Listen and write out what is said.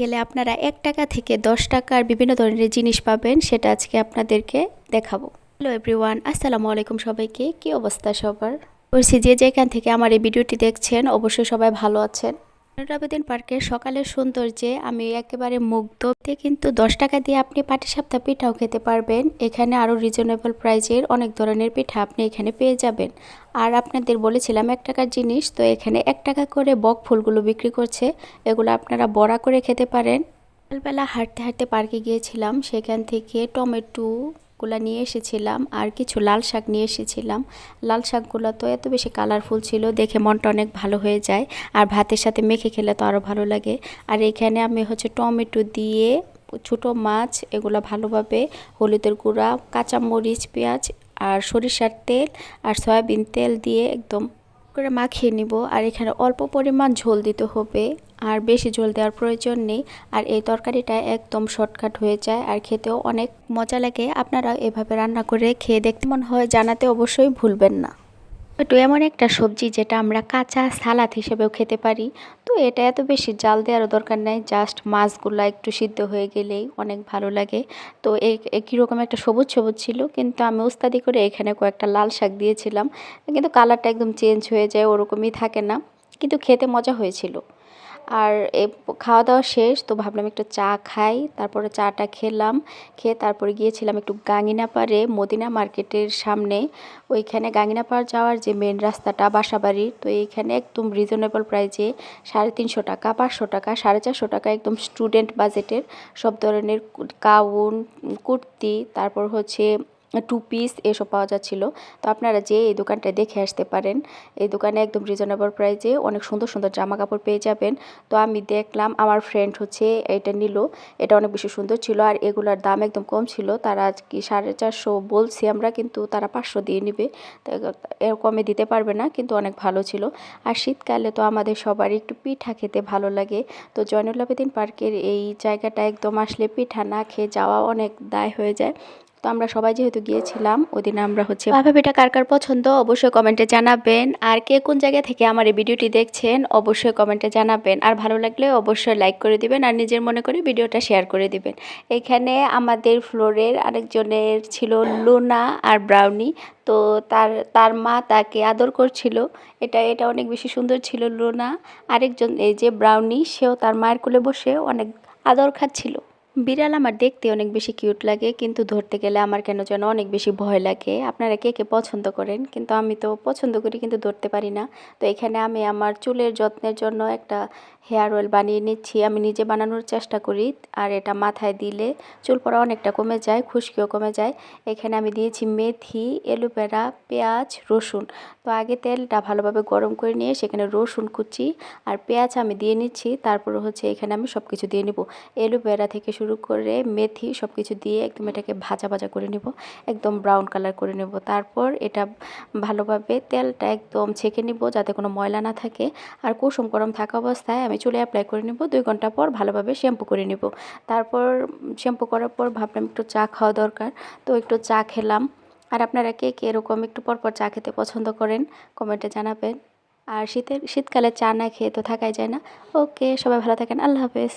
গেলে আপনারা এক টাকা থেকে দশ টাকার বিভিন্ন ধরনের জিনিস পাবেন, সেটা আজকে আপনাদেরকে দেখাবো। হ্যালো এভরিওয়ান, আসসালামু আলাইকুম সবাইকে, কি অবস্থা সবার? বলছি যে যেখান থেকে আমার এই ভিডিওটি দেখছেন, অবশ্যই সবাই ভালো আছেন। আবেদিন পার্কের সকালের সৌন্দর্যে আমি একেবারে মুগ্ধ। কিন্তু দশ টাকা দিয়ে আপনি পাটিসাপ্তা পিঠাও খেতে পারবেন। এখানে আরও রিজনেবল প্রাইজের অনেক ধরনের পিঠা আপনি এখানে পেয়ে যাবেন। আর আপনাদের বলেছিলাম এক টাকার জিনিস, তো এখানে এক টাকা করে বক ফুলগুলো বিক্রি করছে। এগুলো আপনারা বড়া করে খেতে পারেন। সকালবেলা হাঁটতে হাঁটতে পার্কে গিয়েছিলাম। সেখান থেকে টমেটো গুলা নিয়ে এসেছিলাম আর কিছু লাল শাক নিয়ে এসেছিলাম। লাল শাকগুলো তো এত বেশি কালারফুল ছিল, দেখে মনটা অনেক ভালো হয়ে যায় আর ভাতের সাথে মেখে খেলে তো আরও ভালো লাগে। আর এখানে আমি হচ্ছে টমেটো দিয়ে ছোটো মাছ এগুলো ভালোভাবে হলুদের গুঁড়া, কাঁচামরিচ, পেঁয়াজ আর সরিষার তেল আর সয়াবিন তেল দিয়ে একদম করে মাখিয়ে নিব আর এখানে অল্প পরিমাণ ঝোল দিতে হবে। আর বেশি ঝোল দেওয়ার প্রয়োজন নেই। আর এই তরকারিটা একদম শর্টকাট হয়ে যায় আর খেতেও অনেক মজা লাগে। আপনারা এভাবে রান্না করে খেয়ে দেখতে মনে হয়, জানাতে অবশ্যই ভুলবেন না। একটু এমন একটা সবজি যেটা আমরা কাঁচা সালাদ হিসেবেও খেতে পারি। তো এটা এত বেশি জাল দেওয়ারও দরকার নাই জাস্ট মাছগুলো একটু সিদ্ধ হয়ে গেলেই অনেক ভালো লাগে। তো কীরকম একটা সবুজ সবুজ ছিল, কিন্তু আমি উস্তাদি করে এখানে কয়েকটা লাল শাক দিয়েছিলাম। কিন্তু কালারটা একদম চেঞ্জ হয়ে যায়, ওরকমই থাকে না। কিন্তু খেতে মজা হয়েছিল। আর এ খাওয়া দাওয়া শেষ, তো ভাবলাম একটু চা খাই। তারপরে চাটা খেলাম, খেয়ে তারপরে গিয়েছিলাম একটু গাঙ্গিনা পাড়ে মদিনা মার্কেটের সামনে। ওইখানে গাঙ্গিনা পাড় যাওয়ার যে মেন রাস্তাটা বাসাবাড়ির তো এইখানে একদম রিজনেবল প্রাইজে সাড়ে তিনশো টাকা, পাঁচশো টাকা, সাড়ে চারশো টাকা একদম স্টুডেন্ট বাজেটের সব ধরনের গাউন, কুর্তি, তারপর হচ্ছে টু পিস এসব পাওয়া যাচ্ছিল। তো আপনারা যে এই দোকানটা দেখে আসতে পারেন। এই দোকানে একদম রিজনেবল প্রাইসে অনেক সুন্দর সুন্দর জামা কাপড় পেয়ে যাবেন। তো আমি দেখলাম, আমার ফ্রেন্ড হচ্ছে এটা নিল। এটা অনেক বেশি সুন্দর ছিল আর এগুলার দাম একদম কম ছিল। তারা কি সাড়ে চারশো বলছি আমরা, কিন্তু তারা পাঁচশো দিয়ে নিবে। কমে দিতে পারবে না, কিন্তু অনেক ভালো ছিল। আর শীতকালে তো আমাদের সবারই একটু পিঠা খেতে ভালো লাগে। তো জয়নুল আবেদিন পার্কের এই জায়গাটা একদম আসলে পিঠা না খেয়ে যাওয়া অনেক দায় হয়ে যায়। তো আমরা সবাই যেহেতু গিয়েছিলাম ওই আমরা হচ্ছে ভাপা পিঠা কার কার পছন্দ অবশ্যই কমেন্টে জানাবেন। আর কে কোন জায়গা থেকে আমার এই ভিডিওটি দেখছেন অবশ্যই কমেন্টে জানাবেন। আর ভালো লাগলে অবশ্যই লাইক করে দিবেন আর নিজের মনে করে ভিডিওটা শেয়ার করে দিবেন। এখানে আমাদের ফ্লোরের আরেকজনের ছিল লুনা আর ব্রাউনি। তো তার তার মা তাকে আদর করছিল। এটা এটা অনেক বেশি সুন্দর ছিল লুনা। আরেকজন, এই যে ব্রাউনি, সেও তার মায়ের কোলে বসে অনেক আদর খাচ্ছিল। বিড়াল আমার দেখতে অনেক বেশি কিউট লাগে, কিন্তু ধরতে গেলে আমার কেন যেন অনেক বেশি ভয় লাগে। আপনারা কে কে পছন্দ করেন? কিন্তু আমি তো পছন্দ করি, কিন্তু ধরতে পারি না। তো এখানে আমি আমার চুলের যত্নের জন্য একটা হেয়ার অয়েল বানিয়ে নিচ্ছি। আমি নিজে বানানোর চেষ্টা করি, আর এটা মাথায় দিলে চুল পড়া অনেকটা কমে যায়, খুশকিও কমে যায়। এখানে আমি দিয়েছি মেথি, এলোভেরা, পেঁয়াজ, রসুন। তো আগে তেলটা ভালোভাবে গরম করে নিয়ে সেখানে রসুন কুচি আর পেঁয়াজ আমি দিয়ে নিচ্ছি। তারপর হচ্ছে এখানে আমি সব কিছু দিয়ে নিব। এলোভেরা থেকে শুরু করে মেথি সব কিছু দিয়ে একদম এটাকে ভাজা ভাজা করে নেব, একদম ব্রাউন কালার করে নেব। তারপর এটা ভালোভাবে তেলটা একদম ছেঁকে নিব যাতে কোনো ময়লা না থাকে। আর কুসুম গরম থাকা অবস্থায় আমি চুলে অ্যাপ্লাই করে নেব দুই ঘণ্টা পর ভালোভাবে শ্যাম্পু করে নেব। তারপর শ্যাম্পু করার পর ভাবলাম একটু চা খাওয়া দরকার, তো একটু চা খেলাম। আর আপনারা কে কে এরকম একটু পরপর চা খেতে পছন্দ করেন কমেন্টে জানাবেন। আর শীতের, শীতকালে চা না খেয়ে তো থাকাই যায় না। ওকে সবাই ভালো থাকেন, আল্লাহ হাফেজ।